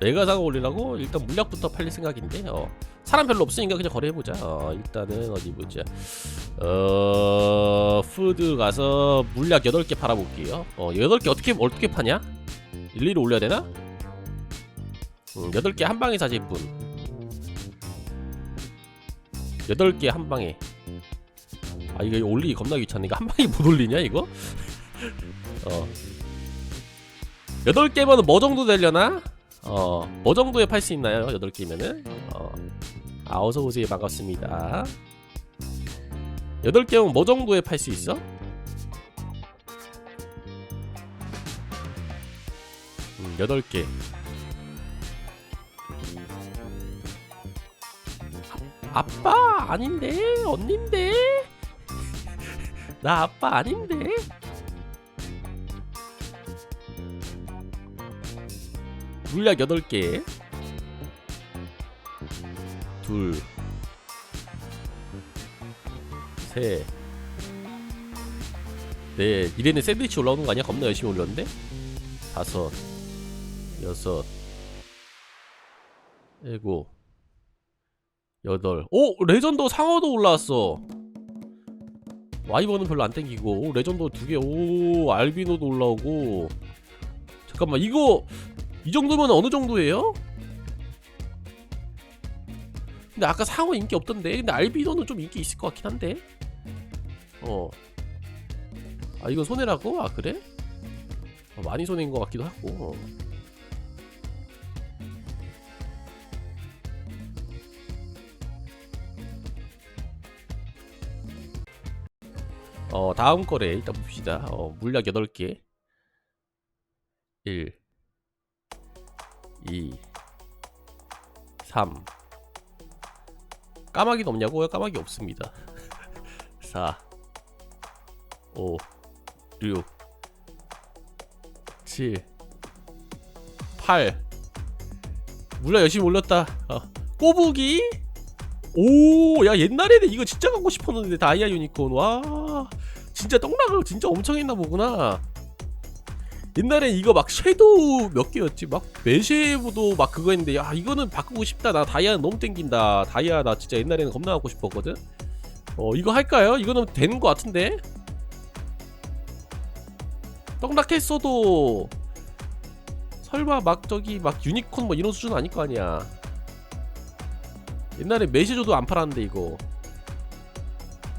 메가상어 올리려고 일단 물약부터 팔릴 생각인데 어. 사람 별로 없으니까 그냥 거래해보자 어, 일단은 어디 보자 어... 푸드 가서 물약 8개 팔아볼게요 어 8개 어떻게 어떻게 파냐? 일일이 올려야 되나? 음, 8개 한 방에 사실 뿐 8개 한 방에 아 이거 올리기 겁나 귀찮네 이거 한 방에 못 올리냐 이거? 어 8개면 뭐 정도 되려나? 어, 뭐 정도에 팔 수 있나요? 8개면은? 어. 아, 어서 오세요. 반갑습니다. 8개면 뭐 정도에 팔 수 있어? 음, 8개. 아, 아빠 아닌데 언닌데 나 아빠 아닌데 물약 8개 둘 셋, 넷 이래는 샌드위치 올라오는 거 아니야? 겁나 열심히 올렸는데? 다섯, 여섯, 일곱, 여덟. 오! 레전드 상어도 올라왔어. 와이버는 별로 안 땡기고 오, 레전드 두 개. 오 알비노도 올라오고. 잠깐만 이거 이 정도면 어느 정도예요? 근데 아까 상어 인기 없던데 근데 알비노는 좀 인기 있을 것 같긴 한데 어. 아 이건 손해라고? 아 그래? 어, 많이 손해인 것 같기도 하고 어. 어 다음 거래 일단 봅시다 어 물약 8개 1 2 3 까마귀는 없냐고요? 까마귀 없습니다. 4 5 6 7 8 물약 열심히 올렸다. 어. 꼬부기? 오 야 옛날에는 이거 진짜 갖고 싶었는데 다이아 유니콘. 와 진짜 떡락을 진짜 엄청 했나 보구나 옛날엔 이거 막 섀도우 몇 개였지? 막 메쉐보도 막 그거 했는데 야 이거는 바꾸고 싶다 나 다이아 너무 땡긴다 다이아 나 진짜 옛날에는 겁나 갖고 싶었거든 어 이거 할까요? 이거는 되는 것 같은데 떡락했어도 설마 막 저기 막 유니콘 뭐 이런 수준 아닐 거 아니야 옛날에 메시저도 안 팔았는데 이거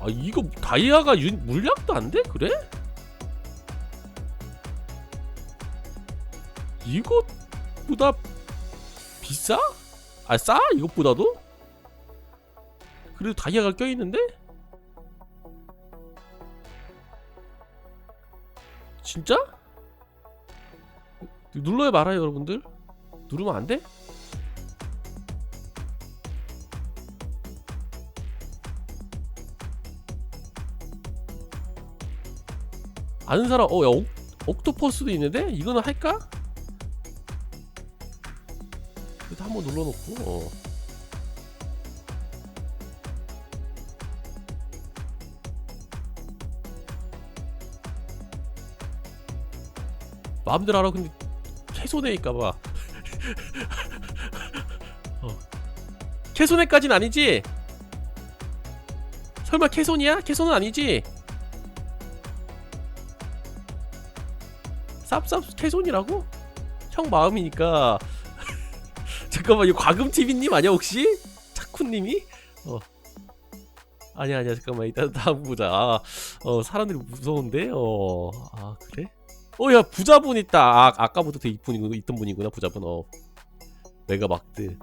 아 이거 다이아가 유, 물약도 안 돼? 그래? 이것보다 비싸? 아 싸? 이것보다도? 그래도 다이아가 껴있는데? 진짜? 눌러야 말아요 여러분들 누르면 안 돼? 아는 사람 어 야 옥, 옥토퍼스도 있는데 이거는 할까? 한번 눌러놓고 어. 마음대로 하라 근데 최손해일까봐 어. 최손해까진 아니지? 설마 캐손이야? 캐손은 아니지? 쌉쌉 캐손이라고? 형 마음이니까 잠깐만 이거 과금 TV님 아니야 혹시? 차쿠님이? 어. 아니야 아니야 잠깐만 이따 다음 보자. 아, 어 사람들이 무서운데? 어 아 그래? 어 야 부자분 있다. 아 아까부터 되게 이쁜 있던 분이구나 부자분. 어. 메가 막드.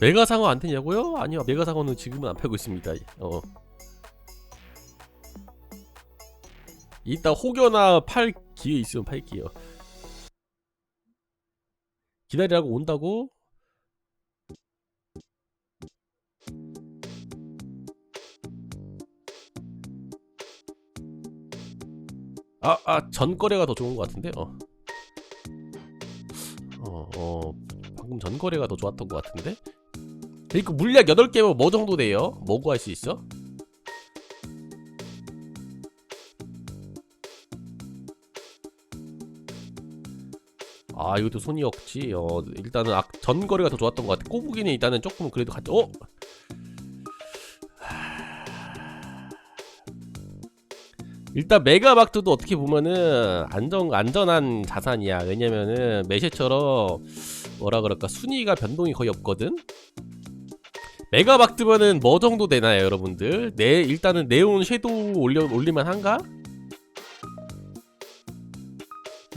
메가상어 안 되냐고요? 아니요 메가상어는 지금은 안 팔고 있습니다. 어 이따 혹여나 팔 기회 있으면 팔게요. 기다리라고 온다고? 아, 아, 전거래가 더 좋은 것 같은데? 어. 어, 어, 방금 전거래가 더 좋았던 것 같은데? 그리고 물약 8개면 뭐 정도 돼요? 뭐 구할 수 있어? 아 이것도 손이 없지. 어 일단은 아, 전 거래가 더 좋았던 것 같아. 꼬부기는 일단은 조금 그래도 같 어? 일단 메가박트도 어떻게 보면은 안전 안전한 자산이야. 왜냐면은 메시처럼 뭐라 그럴까? 순위가 변동이 거의 없거든? 메가박트면은 뭐 정도 되나요 여러분들? 네 일단은 네온 섀도우 올려 올리만 한가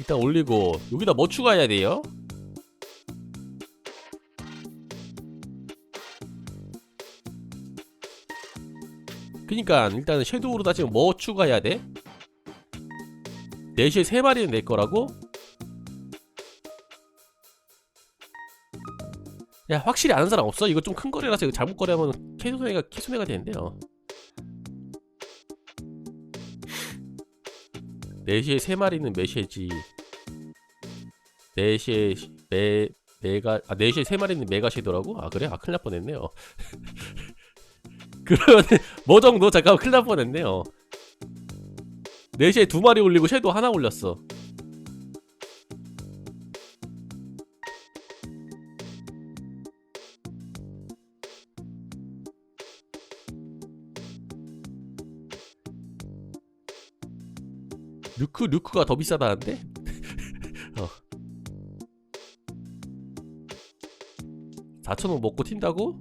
일단 올리고 여기다 뭐 추가해야 돼요? 그니까 일단은 섀도우로 따지면 뭐 추가해야 돼? 4시에 3마리는 낼 거라고? 야 확실히 아는 사람 없어? 이거 좀 큰 거래라서 이거 잘못 거래하면 캐소매가 캐소매가 되는데요 4시에 3마리는 메시지 4시에 메 메가 아 4시에 3마리는 메가시더라고? 아 그래? 아 큰일 날 뻔했네요 그러면 뭐 정도? 잠깐만 큰일 날 뻔했네요 4시에 두 마리 올리고 섀도우 하나 올렸어 루크 루크가 더 비싸다는데? 4천원 먹고 튄다고?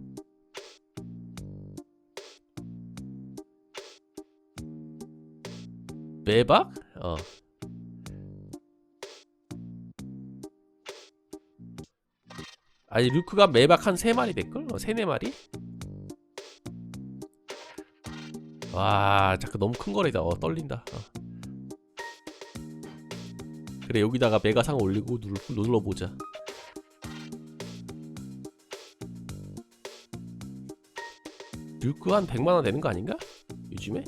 매박? 어. 아니 루크가 매박 한 3마리 될걸? 어, 3, 4마리? 와 잠깐 너무 큰 거래다 어 떨린다 어. 그래 여기다가 메가상 올리고 눌, 눌러보자 루크 한 100만원 되는 거 아닌가? 요즘에?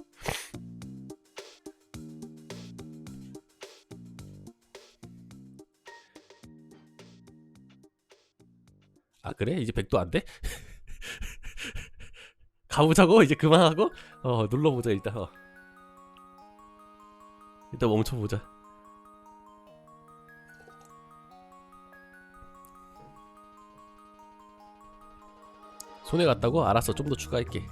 아 그래? 이제 100도 안 돼? 가보자고? 이제 그만하고? 어 눌러보자 일단 어. 일단 멈춰보자 손해 갔다고? 알았어 좀 더 추가할게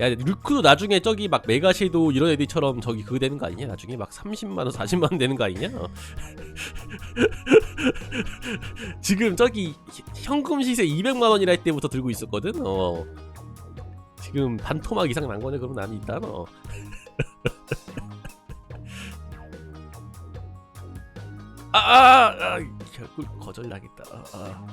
야 루크도 나중에 저기 막 메가시도 이런 애들처럼 저기 그거 되는 거 아니냐 나중에 막 30만원 40만원 되는 거 아니냐 어. 지금 저기 현금 시세 200만원이라 할 때부터 들고 있었거든 어 지금 반토막 이상 난 거네 그럼 나는 일단 어 아, 아, 아, 결국 거절나겠다. 아, 아.